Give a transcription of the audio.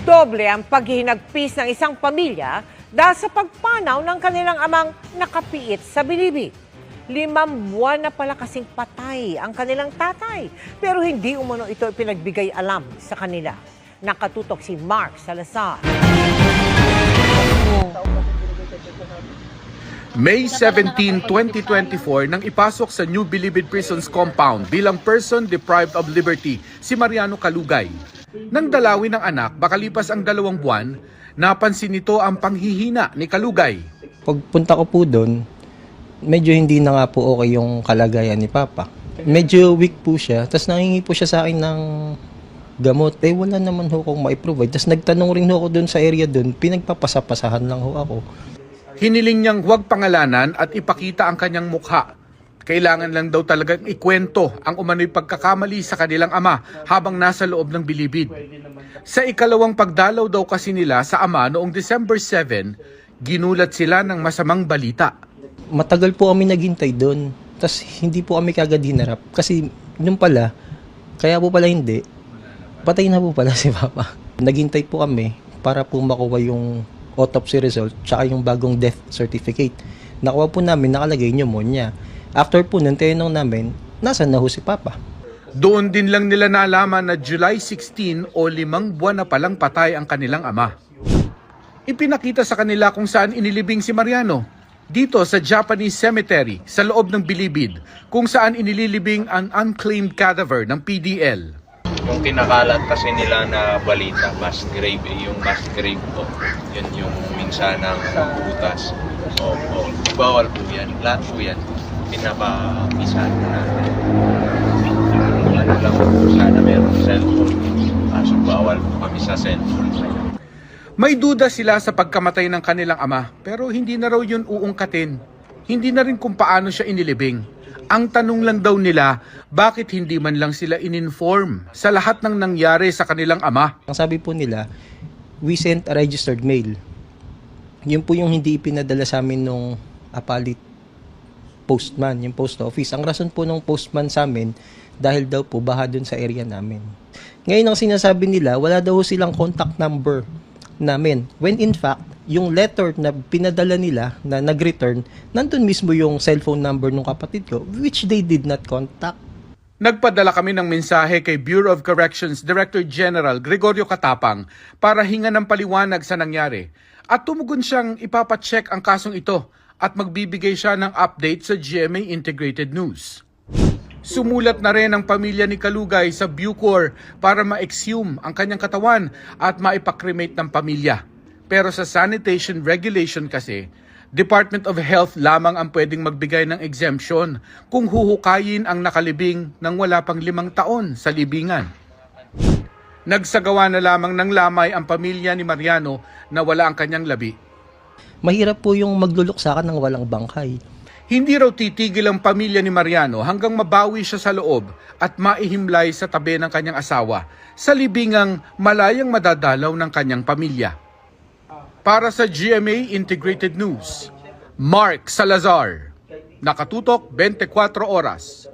Doble ang paghihinagpis ng isang pamilya dahil sa pagpanaw ng kanilang amang nakapiit sa bilibid. Limang buwan na pala kasing patay ang kanilang tatay. Pero hindi umano ito ipinagbigay alam sa kanila. Nakatutok si Mark Salazar. May 17, 2024 nang ipasok sa New Bilibid Prisons compound bilang person deprived of liberty si Mariano Kalugay. Nang dalawin ng anak, bakalipas ang dalawang buwan, napansin nito ang panghihina ni Kalugay. Pagpunta ko po doon, medyo hindi na nga po okay yung kalagayan ni Papa. Medyo weak po siya, tapos nangingi po siya sa akin ng gamot. Eh wala naman ho akong maiprovide. Tapos nagtanong rin ho ako doon sa area doon, pinagpapasapasahan lang ho ako. Hiniling niyang huwag pangalanan at ipakita ang kanyang mukha. Kailangan lang daw talagang ikwento ang umano'y pagkakamali sa kanilang ama habang nasa loob ng bilibid. Sa ikalawang pagdalaw daw kasi nila sa ama noong December 7, ginulat sila ng masamang balita. Matagal po kami naghintay doon. Tapos hindi po kami kagad hinarap. Kasi nung pala, kaya po pala hindi, patay na po pala si Papa. Naghintay po kami para po makuha yung autopsy result tsaka yung bagong death certificate. Nakuha po namin nakalagay pneumonia. After po nun, tinanong namin, nasan na ho si Papa? Doon din lang nila nalaman na July 16 o limang buwan na palang patay ang kanilang ama. Ipinakita sa kanila kung saan inilibing si Mariano. Dito sa Japanese cemetery sa loob ng Bilibid kung saan inililibing ang unclaimed cadaver ng PDL. Yung kinakalat kasi nila na balita, mass grave, eh, yung mass grave po. Yun yung minsan ng butas. O, o, bawal po yan. Lahat po yan. Pinapamisan natin. Ano lang po, sana meron cellphone. Kaso bawal po kami sa cellphone. May duda sila sa pagkamatay ng kanilang ama pero hindi na raw yun uungkatin. Hindi na rin kung paano siya inilibing. Ang tanong lang daw nila, bakit hindi man lang sila ininform sa lahat ng nangyari sa kanilang ama? Ang sabi po nila, we sent a registered mail. Yun po yung hindi pinadala sa amin nung apalit postman, yung post office. Ang rason po ng postman sa amin, dahil daw po baha dun sa area namin. Ngayon ang sinasabi nila, wala daw silang contact number namin. When in fact, yung letter na pinadala nila na nag-return, nandun mismo yung cellphone number ng kapatid ko, which they did not contact. Nagpadala kami ng mensahe kay Bureau of Corrections Director General Gregorio Katapang para hinga ng paliwanag sa nangyari. At tumugon siyang ipapacheck ang kasong ito at magbibigay siya ng update sa GMA Integrated News. Sumulat na rin ang pamilya ni Kalugay sa Bucor para ma-exhume ang kanyang katawan at maipakremate ng pamilya. Pero sa sanitation regulation kasi, Department of Health lamang ang pwedeng magbigay ng exemption kung huhukayin ang nakalibing ng wala pang limang taon sa libingan. Nagsagawa na lamang ng lamay ang pamilya ni Mariano na wala ang kanyang labi. Mahirap po yung maglulok sa akin ng walang bangkay. Hindi raw titigil ang pamilya ni Mariano hanggang mabawi siya sa loob at maihimlay sa tabi ng kanyang asawa sa libingang malayang madadalaw ng kanyang pamilya. Para sa GMA Integrated News, Mark Salazar. Nakatutok 24 oras.